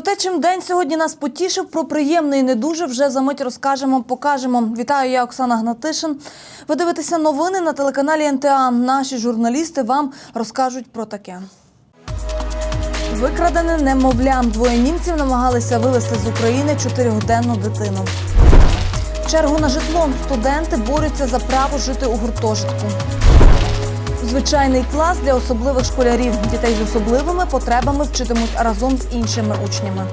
Про те, чим день сьогодні нас потішив, про приємне і не дуже вже за мить розкажемо, покажемо. Вітаю, я Оксана Гнатишин. Ви дивитеся новини на телеканалі НТА. Наші журналісти вам розкажуть про таке. Викрадене немовля. Двоє німців намагалися вивезти з України чотирьогоденну дитину. В чергу на житло студенти борються за право жити у гуртожитку. Звичайний клас для особливих школярів. Дітей з особливими потребами вчитимуть разом з іншими учнями.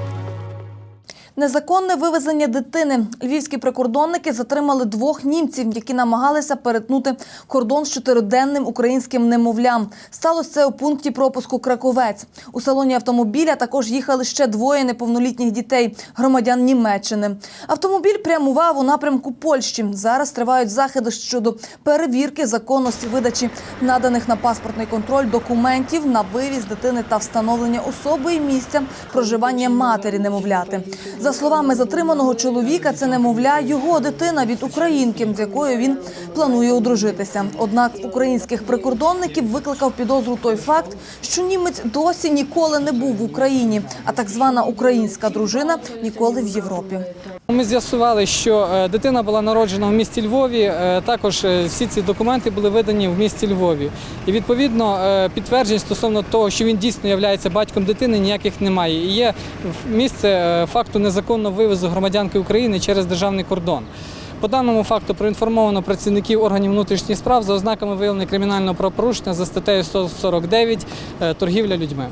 Незаконне вивезення дитини. Львівські прикордонники затримали двох німців, які намагалися перетнути кордон з чотириденним українським немовлям. Сталося це у пункті пропуску Краковець. У салоні автомобіля також їхали ще двоє неповнолітніх дітей, громадян Німеччини. Автомобіль прямував у напрямку Польщі. Зараз тривають заходи щодо перевірки законності видачі наданих на паспортний контроль документів на вивіз дитини та встановлення особи і місця проживання матері немовляти. За словами затриманого чоловіка, це немовля його дитина від українки, з якою він планує одружитися. Однак українських прикордонників викликав підозру той факт, що німець досі ніколи не був в Україні, а так звана українська дружина ніколи в Європі. Ми з'ясували, що е, дитина була народжена в місті Львові. е, Також е, всі ці документи були видані в місті Львові. І відповідно підтверджень стосовно того, що він дійсно є батьком дитини, ніяких немає. І є місце факту незаконного вивезу громадянки України через державний кордон. По даному факту проінформовано працівників органів внутрішніх справ за ознаками виявлення кримінального правопорушення за статтею 149 е, торгівля людьми.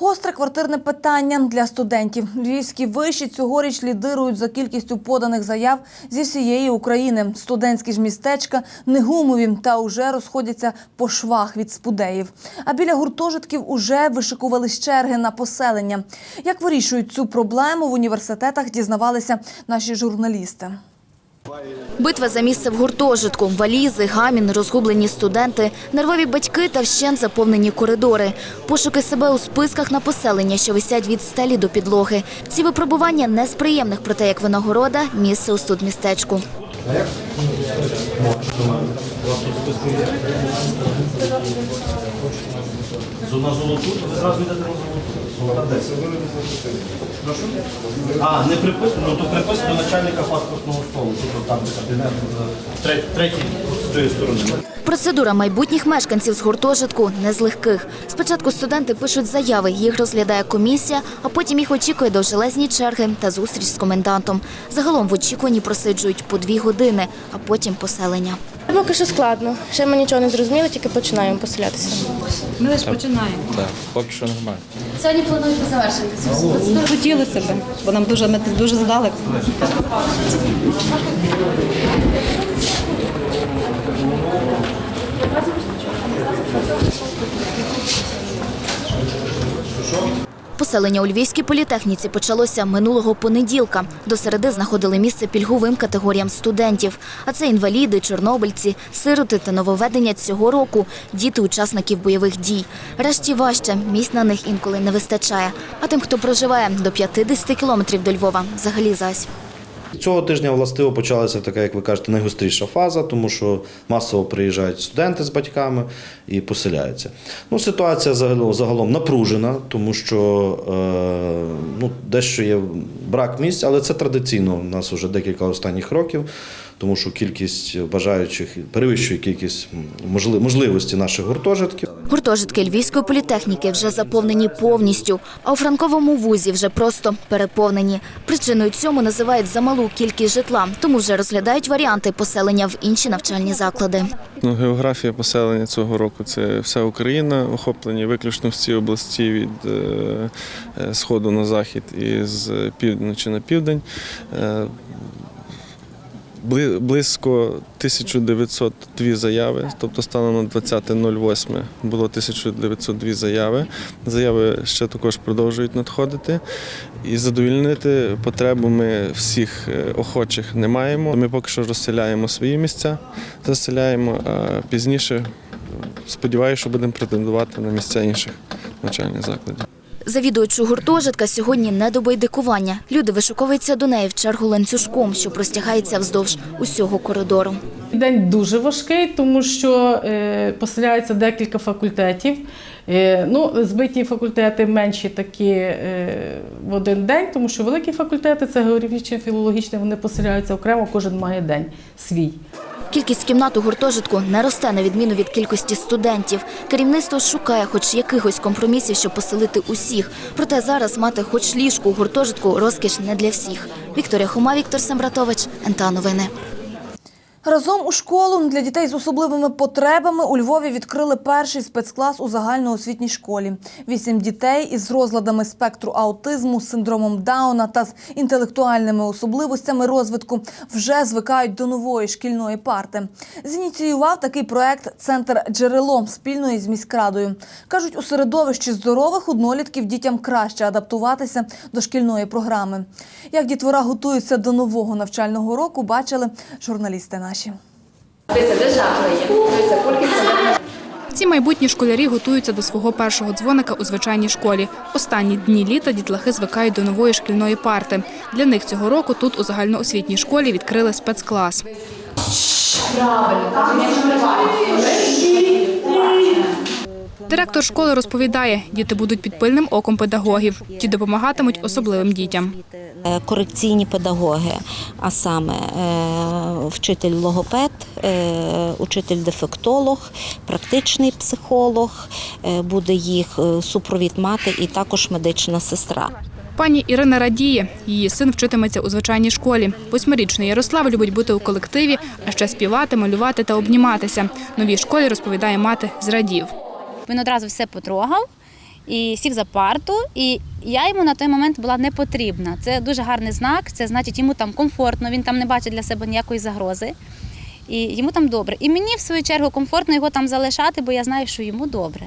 Гостре квартирне питання для студентів. Львівські виші цьогоріч лідирують за кількістю поданих заяв зі всієї України. Студентські ж містечка не гумові та уже розходяться по швах від спудеїв. А біля гуртожитків уже вишикувались черги на поселення. Як вирішують цю проблему в університетах, дізнавалися наші журналісти. Битва за місце в гуртожитку, валізи, гамін, розгублені студенти, нервові батьки та вщент заповнені коридори. Пошуки себе у списках на поселення, що висять від стелі до підлоги. Ці випробування не з приємних, проте як винагорода – місце у студмістечку. На золоту, ви зразу йдете на золоту. А, не приписано, ну то приписано начальника паспортного столу. Тут там кабінет, е, третій, третій з цієї сторони. Процедура майбутніх мешканців з гуртожитку не з легких. Спочатку студенти пишуть заяви, їх розглядає комісія, а потім їх очікує довжелезні черги та зустріч з комендантом. Загалом в очікуванні просиджують по дві години, а потім поселення. Поки що складно. Ще ми нічого не зрозуміли, тільки починаємо поселятися. Ми лише починаємо. Так, поки що нормально. Сьогодні плануєте завершити цю процедуру? Хотілося б, бо нам дуже ми дуже здалек. Поселення у Львівській політехніці почалося минулого понеділка. До середи знаходили місце пільговим категоріям студентів. А це інваліди, чорнобильці, сироти та нововведення цього року – діти учасників бойових дій. Решті важче, місць на них інколи не вистачає. А тим, хто проживає до 50 кілометрів до Львова, взагалі зась. Цього тижня властиво почалася така, як ви кажете, найгостріша фаза, тому що масово приїжджають студенти з батьками і поселяються. Ну, ситуація загалом, напружена, тому що е, ну, дещо є брак місць, але це традиційно у нас вже декілька останніх років, тому що кількість бажаючих перевищує кількість можли- можливості наших гуртожитків. Гуртожитки Львівської політехніки вже заповнені повністю, а у Франковому вузі вже просто переповнені. Причиною цьому називають замалу кількість житла, тому вже розглядають варіанти поселення в інші навчальні заклади. Ну, географія поселення цього року це вся Україна, охоплені виключно всі області від е, е, сходу на захід і з півночі на південь. Бли- Близько 1902 заяви, тобто станом на 20.08 було 1902 заяви. Заяви ще також продовжують надходити. І задовільнити потребу ми всіх е, охочих не маємо. Ми поки що розселяємо свої місця, заселяємо, а пізніше сподіваюся, що будемо претендувати на місця інших навчальних закладів. Завідувачу гуртожитка сьогодні не до байдикування. Люди вишуковуються до неї в чергу ланцюжком, що простягається вздовж усього коридору. День дуже важкий, тому що е, поселяється декілька факультетів. Е, ну, збиті факультети менші такі е, в один день, тому що великі факультети це географічне, філологічне, вони поселяються окремо, кожен має день свій. Кількість кімнат у гуртожитку не росте на відміну від кількості студентів. Керівництво шукає хоч якихось компромісів, щоб поселити усіх. Проте зараз мати хоч ліжку у гуртожитку розкіш не для всіх. Вікторія Хома, Віктор Сембратович, НТА Новини. Разом у школу для дітей з особливими потребами у Львові відкрили перший спецклас у загальноосвітній школі. Вісім дітей із розладами спектру аутизму, синдромом Дауна та з інтелектуальними особливостями розвитку вже звикають до нової шкільної парти. Зініціював такий проект Центр джерело спільно із міськрадою. кажуть, у середовищі здорових однолітків дітям краще адаптуватися до шкільної програми. Як дітвора готуються до нового навчального року, бачили журналісти наші. Ці майбутні школярі готуються до свого першого дзвоника у звичайній школі. Останні дні літа дітлахи звикають до нової шкільної парти. Для них цього року тут у загальноосвітній школі відкрили спецклас. Директор школи розповідає, діти будуть під пильним оком педагогів. Ті допомагатимуть особливим дітям. Е, корекційні педагоги, а саме е, вчитель логопед, е, учитель-дефектолог, практичний психолог, буде їх супровід мати і також медична сестра. Пані Ірина радіє. Її син вчитиметься у звичайній школі. Восьмирічний Ярослав любить бути у колективі, а ще співати, малювати та обніматися. Новій школі розповідає мати зрадів. Він одразу все потрогав і сів за парту. І я йому на той момент була не потрібна. Це дуже гарний знак. Це значить, йому там комфортно, він там не бачить для себе ніякої загрози. І йому там добре. І мені, в свою чергу, комфортно його там залишати, бо я знаю, що йому добре.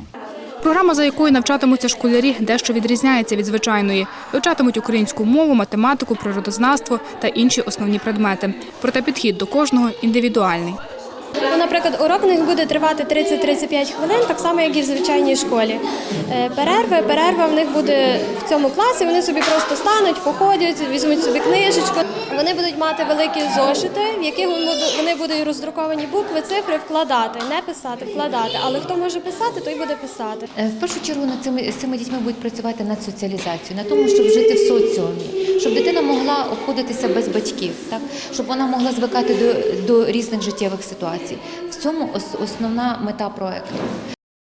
Програма, за якою навчатимуться школярі, дещо відрізняється від звичайної. Вивчатимуть українську мову, математику, природознавство та інші основні предмети. Проте підхід до кожного індивідуальний. Ну, наприклад, урок у них буде тривати 30-35 хвилин, так само, як і в звичайній школі. Е, Перерви, перерва в них буде в цьому класі. Вони собі просто стануть, походять, візьмуть собі книжечку. Вони будуть мати великі зошити, в яких вони будуть- роздруковані букви, цифри вкладати, не писати, вкладати. Але хто може писати, той буде писати. Е, В першу чергу над цими з цими дітьми будуть працювати над соціалізацією, на тому, щоб жити в соціумі, щоб дитина могла обходитися без батьків, так щоб вона могла звикати до, до різних життєвих ситуацій. В цьому ос- основна мета проекту.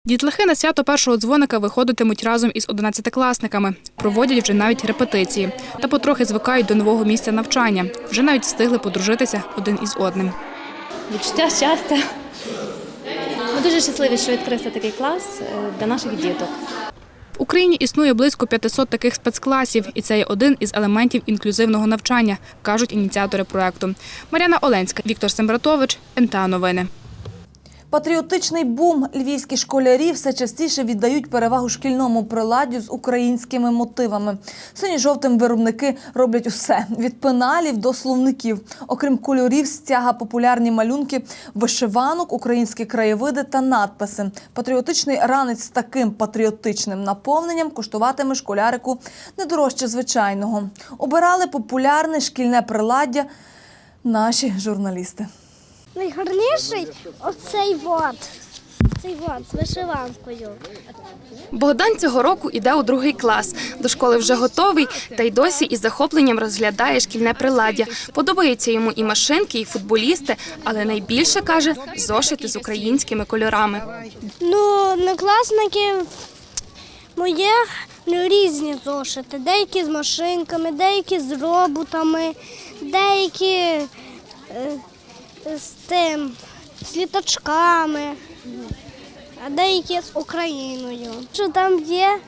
Дітлахи на свято першого дзвоника виходитимуть разом із одинадцятикласниками, проводять вже навіть репетиції та потрохи звикають до нового місця навчання. Вже навіть встигли подружитися один із одним. Відчуття щастя. Ми дуже щасливі, що відкрився такий клас е, для наших діток. В Україні існує близько 500 таких спецкласів, і це є один із елементів інклюзивного навчання, кажуть ініціатори проекту. Мар'яна Оленська, Віктор Сембратович, НТА Новини. Патріотичний бум львівські школярі все частіше віддають перевагу шкільному приладдю з українськими мотивами. Сині-жовтим виробники роблять усе від пеналів до словників. Окрім кольорів, стяга популярні малюнки, вишиванок, українські краєвиди та надписи. Патріотичний ранець з таким патріотичним наповненням коштуватиме школярику не дорожче звичайного. Обирали популярне шкільне приладдя наші журналісти. Найгарніший оцей вот. Цей вот з вишиванкою. Богдан цього року іде у другий клас. До школи вже готовий, та й досі із захопленням розглядає шкільне приладдя. Подобаються йому і машинки, і футболісти, але найбільше каже зошити з українськими кольорами. Ну, однокласники моє ну, різні зошити. Деякі з машинками, деякі з роботами, деякі е, з тим, з літачками, а деякі з Україною. Що там є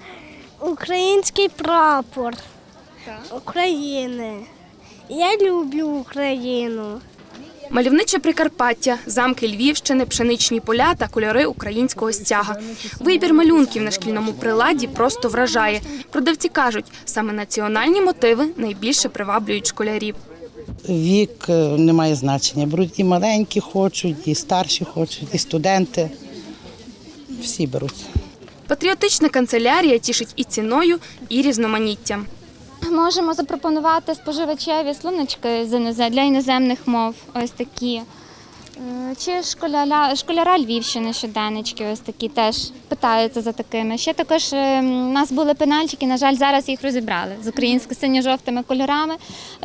український прапор України. Я люблю Україну. Мальовниче Прикарпаття, замки Львівщини, пшеничні поля та кольори українського стяга. Вибір малюнків на шкільному приладі просто вражає. Продавці кажуть, саме національні мотиви найбільше приваблюють школярів. Вік е, не має значення. Беруть і маленькі хочуть, і старші хочуть, і студенти. Всі беруть. Патріотична канцелярія тішить і ціною, і різноманіттям. Можемо запропонувати споживачеві слоночки для іноземних мов, ось такі. Е, Чи школяра, школяра Львівщини щоденнички, ось такі теж питаються за такими. Ще також е, у нас були пенальчики, на жаль, зараз їх розібрали з українсько-синьо-жовтими кольорами.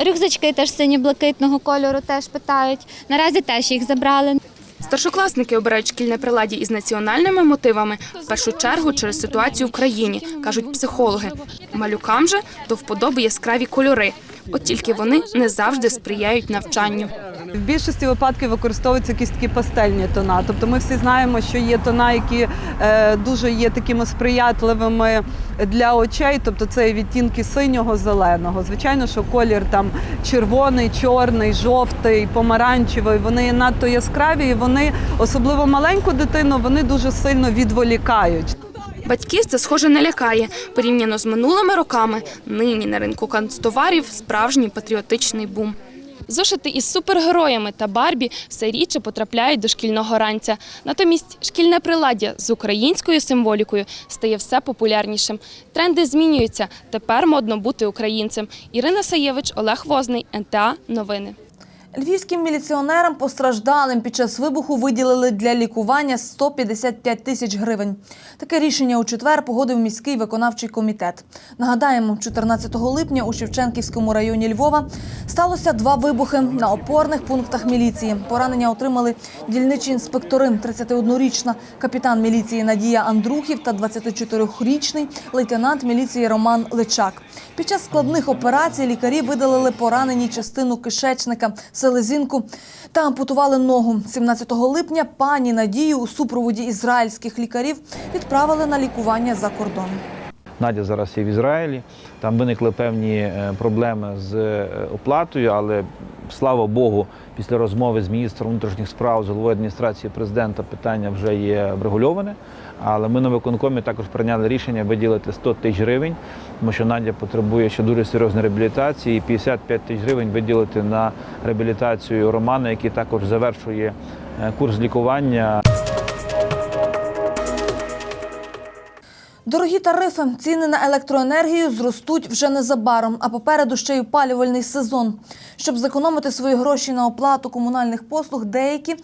Рюкзачки теж синьо-блакитного кольору теж питають. Наразі теж їх забрали. Старшокласники обирають шкільне приладдя із національними мотивами в першу чергу через ситуацію в країні, кажуть психологи. Малюкам же до вподоби яскраві кольори. От тільки вони не завжди сприяють навчанню. В більшості випадків використовуються якісь такі пастельні тона. Тобто ми всі знаємо, що є тона, які е, дуже є такими сприятливими для очей, тобто це відтінки синього, зеленого. Звичайно, що колір там червоний, чорний, жовтий, помаранчевий. Вони надто яскраві, і вони, особливо маленьку дитину, вони дуже сильно відволікають. Батьків це схоже не лякає. Порівняно з минулими роками, нині на ринку канцтоварів справжній патріотичний бум. Зошити із супергероями та Барбі все рідше потрапляють до шкільного ранця. Натомість шкільне приладдя з українською символікою стає все популярнішим. Тренди змінюються. Тепер модно бути українцем. Ірина Саєвич, Олег Возний, НТА Новини. Львівським міліціонерам постраждалим під час вибуху виділили для лікування 155 тисяч гривень. Таке рішення у четвер погодив міський виконавчий комітет. Нагадаємо, 14 липня у Шевченківському районі Львова сталося два вибухи на опорних пунктах міліції. Поранення отримали дільничі інспектори, 31-річна капітан міліції Надія Андрухів та 24-річний лейтенант міліції Роман Личак. Під час складних операцій лікарі видалили поранені частину кишечника, селезінку та ампутували ногу. 17 липня пані Надію у супроводі ізраїльських лікарів відправили на лікування за кордон. Надя зараз є в Ізраїлі. Там виникли певні е, проблеми з е, оплатою, але слава Богу, після розмови з міністром внутрішніх справ, з головою адміністрації президента питання вже є врегульоване. Але ми на виконкомі також прийняли рішення виділити 100 тисяч гривень, тому що Надя потребує ще дуже серйозної реабілітації. і 55 тисяч гривень виділити на реабілітацію Романа, який також завершує е, курс лікування. Дорогі тарифи, ціни на електроенергію зростуть вже незабаром, а попереду ще й опалювальний сезон. Щоб зекономити свої гроші на оплату комунальних послуг, деякі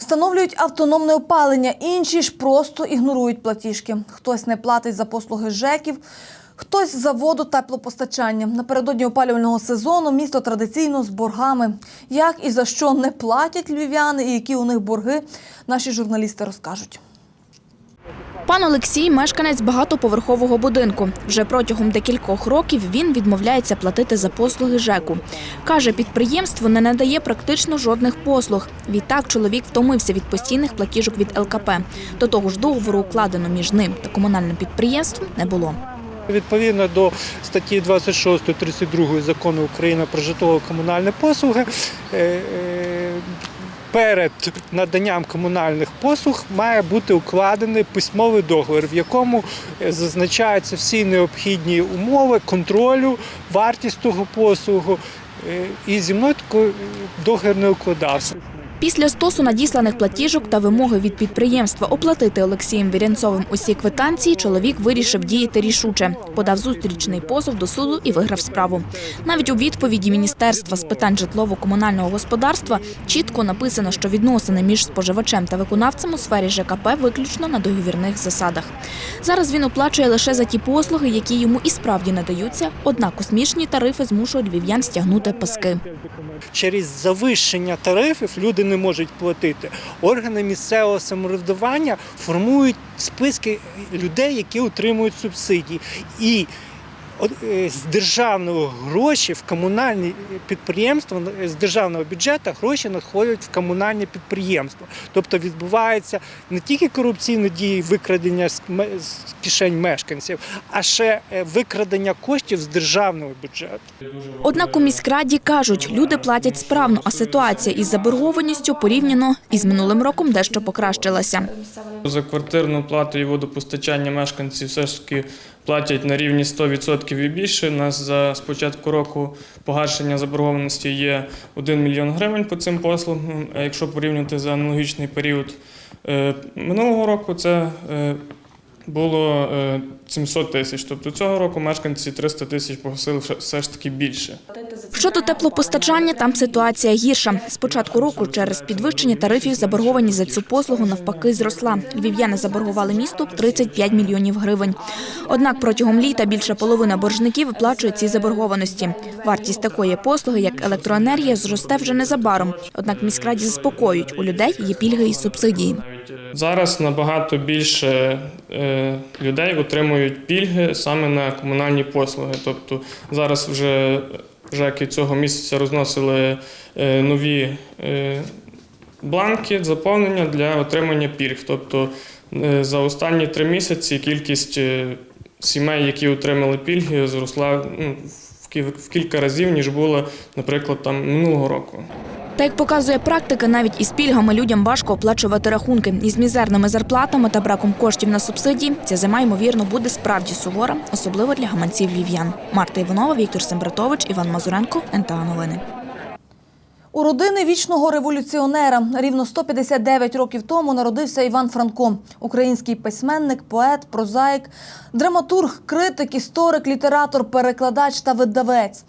встановлюють автономне опалення, інші ж просто ігнорують платіжки. Хтось не платить за послуги ЖЕКів, хтось за воду теплопостачання. Напередодні опалювального сезону місто традиційно з боргами. Як і за що не платять львів'яни, і які у них борги, наші журналісти розкажуть. Пан Олексій мешканець багатоповерхового будинку. Вже протягом декількох років він відмовляється платити за послуги ЖЕКу. Каже, підприємство не надає практично жодних послуг. Відтак чоловік втомився від постійних платіжок від ЛКП. До того ж, договору укладено між ним та комунальним підприємством не було. Відповідно до статті 26 32 закону України про житлово-комунальні послуги. Е, е, Перед наданням комунальних послуг має бути укладений письмовий договір, в якому е, зазначаються всі необхідні умови контролю, вартість того послугу. Е, І зі мною такий договір не укладався. Після стосу надісланих платіжок та вимоги від підприємства оплатити Олексієм Вірянцовим усі квитанції, чоловік вирішив діяти рішуче. Подав зустрічний позов до суду і виграв справу. Навіть у відповіді Міністерства з питань житлово-комунального господарства чітко написано, що відносини між споживачем та виконавцем у сфері ЖКП виключно на договірних засадах. Зараз він оплачує лише за ті послуги, які йому і справді надаються, однак космічні тарифи змушують львів'ян стягнути паски. Через завищення тарифів люди не можуть платити. Органи місцевого самоврядування формують списки людей, які отримують субсидії. І з державного гроші в комунальні підприємства е, з державного бюджету гроші надходять в комунальне підприємство. Тобто відбувається не тільки корупційні дії викрадення з кишень мешканців, а ще е, викрадення коштів з державного бюджету. Однак у міськраді кажуть, люди платять справно, а ситуація із заборгованістю порівняно із минулим роком дещо покращилася. За квартирну плату і водопостачання мешканці все ж таки платять на рівні 100% і більше. У нас за з початку року погашення заборгованості є 1 мільйон гривень по цим послугам. А якщо порівняти за аналогічний період е, минулого року, це е, було е, 700 тисяч. Тобто цього року мешканці 300 тисяч погасили все- ж таки більше. Щодо теплопостачання, там ситуація гірша. З початку року через підвищення тарифів заборгованість за цю послугу навпаки зросла. Львів'яни заборгували місту 35 мільйонів гривень. Однак протягом літа більша половина боржників виплачує ці заборгованості. Вартість такої послуги, як електроенергія, зросте вже незабаром. Однак міськраді заспокоюють, у людей є пільги і субсидії. Зараз набагато більше е, людей отримують пільги саме на комунальні послуги. Тобто зараз вже ЖЕКи цього місяця розносили е, нові е, бланки заповнення для отримання пільг. Тобто е, за останні три місяці кількість е, сімей, які отримали пільги, зросла ну, в кіль- в кілька разів, ніж була, наприклад, там минулого року. Та як показує практика, навіть із пільгами людям важко оплачувати рахунки. Із мізерними зарплатами та браком коштів на субсидії ця зима, ймовірно, буде справді сувора, особливо для гаманців львів'ян. Марта Іванова, Віктор Сембратович, Іван Мазуренко, НТА Новини. У родини вічного революціонера рівно 159 років тому народився Іван Франко, український письменник, поет, прозаїк, драматург, критик, історик, літератор, перекладач та видавець.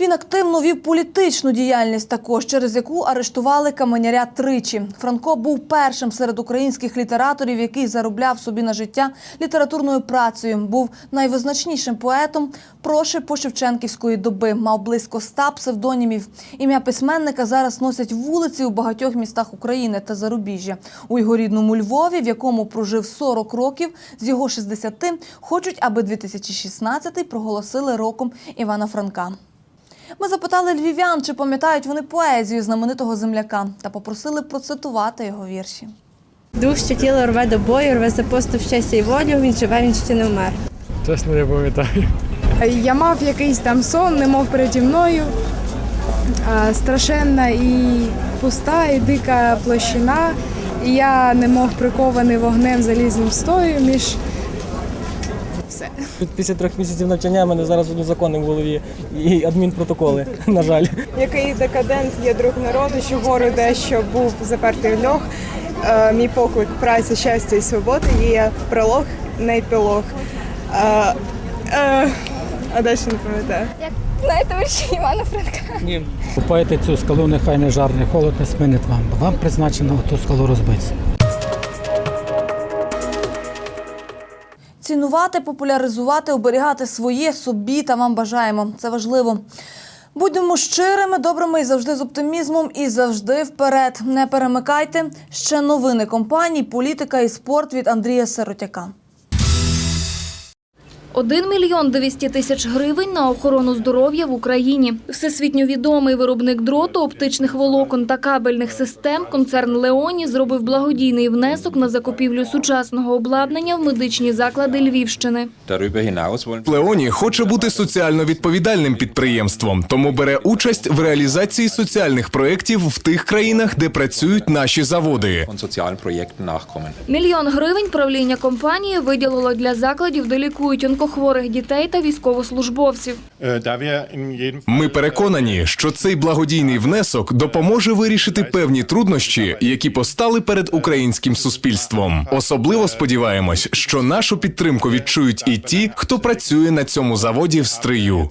Він активно вів політичну діяльність також, через яку арештували каменяря тричі. Франко був першим серед українських літераторів, який заробляв собі на життя літературною працею. Був найвизначнішим поетом проши Пошевченківської доби. Мав близько ста псевдонімів. Ім'я письменника зараз носять вулиці у багатьох містах України та зарубіжжя. У його рідному Львові, в якому прожив 40 років, з його 60 хочуть, аби 2016 проголосили роком Івана Франка. Ми запитали львів'ян, чи пам'ятають вони поезію знаменитого земляка, та попросили процитувати його вірші. Дух, що тіло рве до бою, рве за поступ щастя і волю, він живе, він ще не вмер. Чесно, не пам'ятаю. Я мав якийсь там сон, немов переді мною. Страшенна і пуста, і дика площина. І я немов прикований вогнем залізним стою між все. Після трьох місяців навчання в мене зараз одні закони в голові і адмінпротоколи, на жаль. Який декадент є друг народу, що гору дещо був запертий в льох. Е, мій поклик праця, щастя і свободи є пролог, не епілог. Е, е, а далі не пам'ятаю. Знаєте, вірші Івана Франка? Ні. Купайте цю скалу, нехай не жарне, холод не спинить вам, бо вам призначено ту скалу розбити. Цінувати, популяризувати, оберігати своє собі та вам бажаємо. Це важливо. Будьмо щирими, добрими і завжди з оптимізмом і завжди вперед. Не перемикайте. Ще новини компаній, політика і спорт від Андрія Сиротяка. 1 мільйон 200 тисяч гривень на охорону здоров'я в Україні. Всесвітньо відомий виробник дроту, оптичних волокон та кабельних систем концерн Леоні зробив благодійний внесок на закупівлю сучасного обладнання в медичні заклади Львівщини. Леоні хоче бути соціально відповідальним підприємством, тому бере участь в реалізації соціальних проєктів в тих країнах, де працюють наші заводи. Мільйон гривень правління компанії виділило для закладів, де лікують онкохворих дітей та військовослужбовців. Ми переконані, що цей благодійний внесок допоможе вирішити певні труднощі, які постали перед українським суспільством. Особливо сподіваємось, що нашу підтримку відчують і ті, хто працює на цьому заводі в стрию.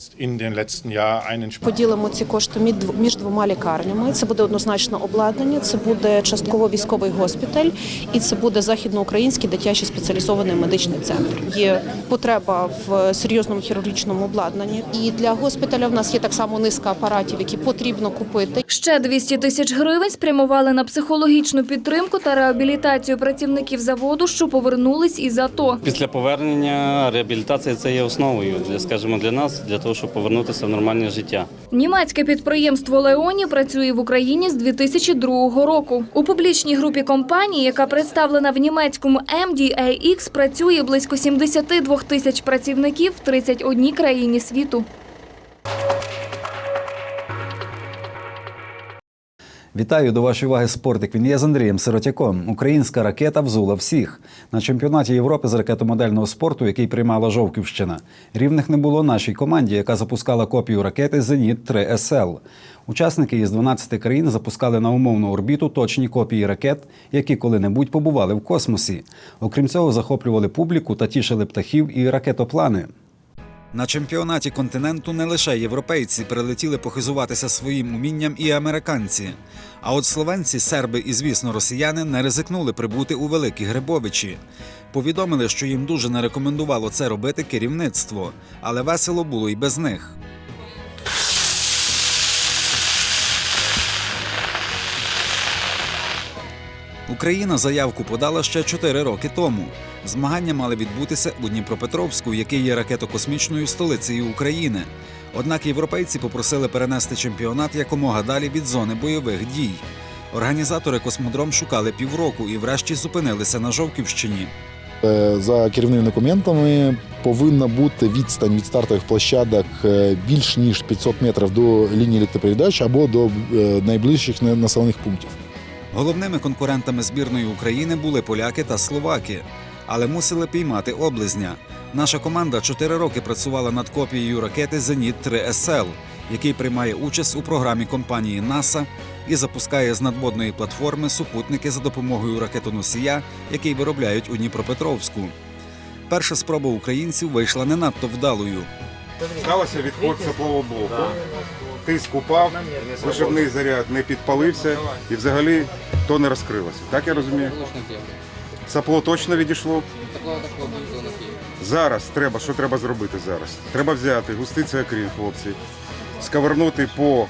Поділимо ці кошти між двома лікарнями. Це буде однозначно обладнання, це буде частково військовий госпіталь і це буде західноукраїнський дитячий спеціалізований медичний центр. Є потреба в серйозному хірургічному обладнанні. І для госпіталя в нас є так само низка апаратів, які потрібно купити. Ще 200 тисяч гривень спрямували на психологічну підтримку та реабілітацію працівників заводу, що повернулись із АТО. Після повернення реабілітація це є основою для, скажімо, для нас, для того, щоб повернутися в нормальне життя. Німецьке підприємство Леоні працює в Україні з 2002 року. У публічній групі компанії, яка представлена в німецькому MDAX, працює близько 72 тисяч працівників в 31 країні світу. Вітаю до вашої уваги спортик. Він є з Андрієм Сиротяком. Українська ракета взула всіх на чемпіонаті Європи з ракетомодельного спорту, який приймала Жовківщина. Рівних не було нашій команді, яка запускала копію ракети Зеніт 3 СЛ. Учасники із 12 країн запускали на умовну орбіту точні копії ракет, які коли-небудь побували в космосі. Окрім цього, захоплювали публіку та тішили птахів і ракетоплани. На чемпіонаті континенту не лише європейці прилетіли похизуватися своїм умінням і американці. А от словенці, серби і, звісно, росіяни не ризикнули прибути у Великі Грибовичі. Повідомили, що їм дуже не рекомендувало це робити керівництво, але весело було й без них. Україна заявку подала ще 4 роки тому. Змагання мали відбутися у Дніпропетровську, який є ракетокосмічною столицею України. Однак європейці попросили перенести чемпіонат якомога далі від зони бойових дій. Організатори космодром шукали півроку і врешті зупинилися на Жовківщині. Е, За керівними документами повинна бути відстань від стартових площадок е, більш ніж 500 метрів до лінії електропередач або до е, найближчих на- населених пунктів. Головними конкурентами збірної України були поляки та словаки, але мусили піймати облизня. Наша команда чотири роки працювала над копією ракети Зеніт 3 СЛ, який приймає участь у програмі компанії НАСА і запускає з надводної платформи супутники за допомогою ракетоносія, який виробляють у Дніпропетровську. Перша спроба українців вийшла не надто вдалою. Сталося відход теплового блоку. Тиск упав, вишивний заряд не підпалився і взагалі то не розкрилося. Так я розумію? Сапло точно відійшло. Зараз треба, що треба зробити зараз? Треба взяти густий циакрін, хлопці, сковернути по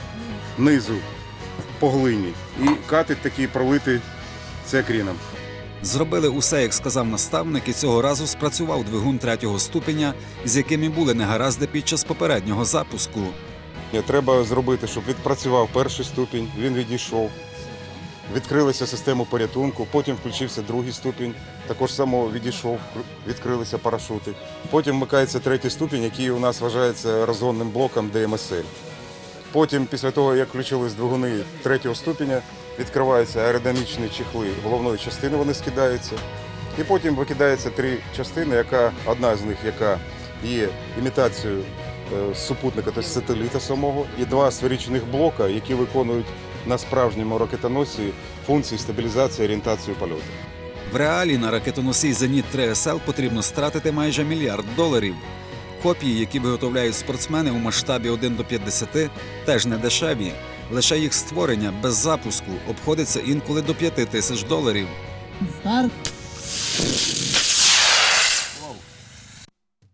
низу, по глині і катить такий пролити циакріном. Зробили усе, як сказав наставник, і цього разу спрацював двигун третього ступеня, з яким і були негаразди під час попереднього запуску. Треба зробити, щоб відпрацював перший ступінь, він відійшов. Відкрилася система порятунку, потім включився другий ступінь, також само відійшов, відкрилися парашути. Потім вмикається третій ступінь, який у нас вважається розгонним блоком ДМСЛ. Потім, після того, як включились двигуни третього ступеня, відкриваються аеродинамічні чехли головної частини, вони скидаються. І потім викидається три частини, яка одна з них, яка є імітацією е, супутника, тобто сателіта самого, і два сферичних блока, які виконують на справжньому ракетоносі функції стабілізації орієнтації польоту. В реалі на ракетоносій Зеніт 3 СЛ потрібно стратити майже мільярд доларів. Копії, які виготовляють спортсмени у масштабі 1 до 50, теж не дешеві. Лише їх створення без запуску обходиться інколи до 5 тисяч доларів.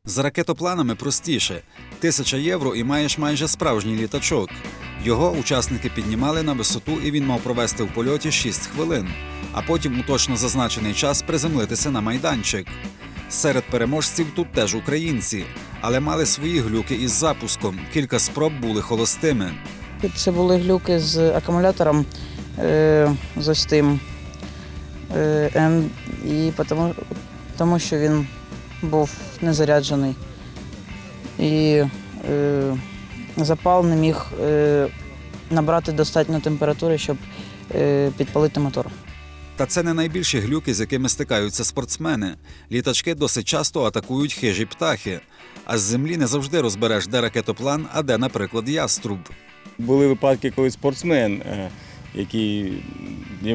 З ракетопланами простіше. Тисяча євро і маєш майже справжній літачок. Його учасники піднімали на висоту, і він мав провести в польоті 6 хвилин, а потім у точно зазначений час приземлитися на майданчик. Серед переможців тут теж українці, але мали свої глюки із запуском. Кілька спроб були холостими. Це були глюки з акумулятором е, з ось тим. Е, і тому, тому що він був незаряджений. І е, запал не міг е, набрати достатньо температури, щоб е, підпалити мотор. Та це не найбільші глюки, з якими стикаються спортсмени. Літачки досить часто атакують хижі птахи, а з землі не завжди розбереш, де ракетоплан, а де, наприклад, яструб. Були випадки, коли спортсмен, е, який,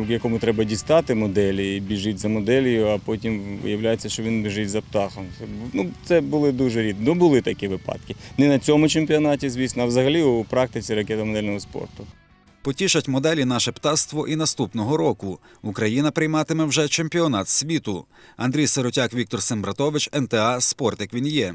якому треба дістати моделі, і біжить за моделлю, а потім виявляється, що він біжить за птахом. Ну, це були дуже рідко. Ну, були такі випадки. Не на цьому чемпіонаті, звісно, а взагалі у практиці ракетомодельного спорту. Потішать моделі наше птаство і наступного року. Україна прийматиме вже чемпіонат світу. Андрій Сиротяк, Віктор Сембратович, НТА Спорт, як він є.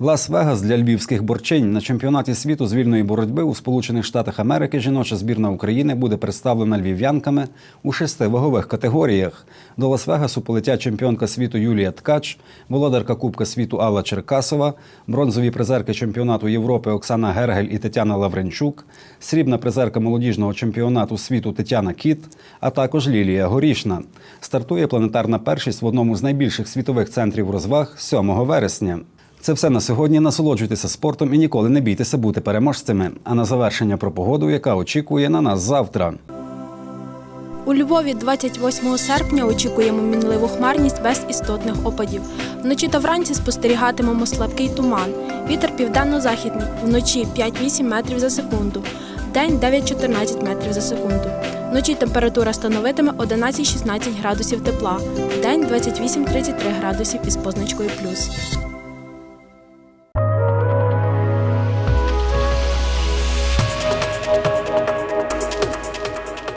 Лас-Вегас для львівських борчинь на чемпіонаті світу з вільної боротьби у Сполучених Штатах Америки жіноча збірна України буде представлена львів'янками у шести вагових категоріях. До Лас-Вегасу полетять чемпіонка світу Юлія Ткач, володарка Кубка світу Алла Черкасова, бронзові призерки чемпіонату Європи Оксана Гергель і Тетяна Лавренчук, срібна призерка молодіжного чемпіонату світу Тетяна Кіт, а також Лілія Горішна. Стартує планетарна першість в одному з найбільших світових центрів розваг 7 вересня. Це все на сьогодні. Насолоджуйтеся спортом і ніколи не бійтеся бути переможцями. А на завершення про погоду, яка очікує на нас завтра. У Львові 28 серпня очікуємо мінливу хмарність без істотних опадів. Вночі та вранці спостерігатимемо слабкий туман. Вітер південно-західний, вночі 5-8 метрів за секунду, день 9-14 метрів за секунду. Вночі температура становитиме 11-16 градусів тепла, день 28-33 градусів із позначкою плюс.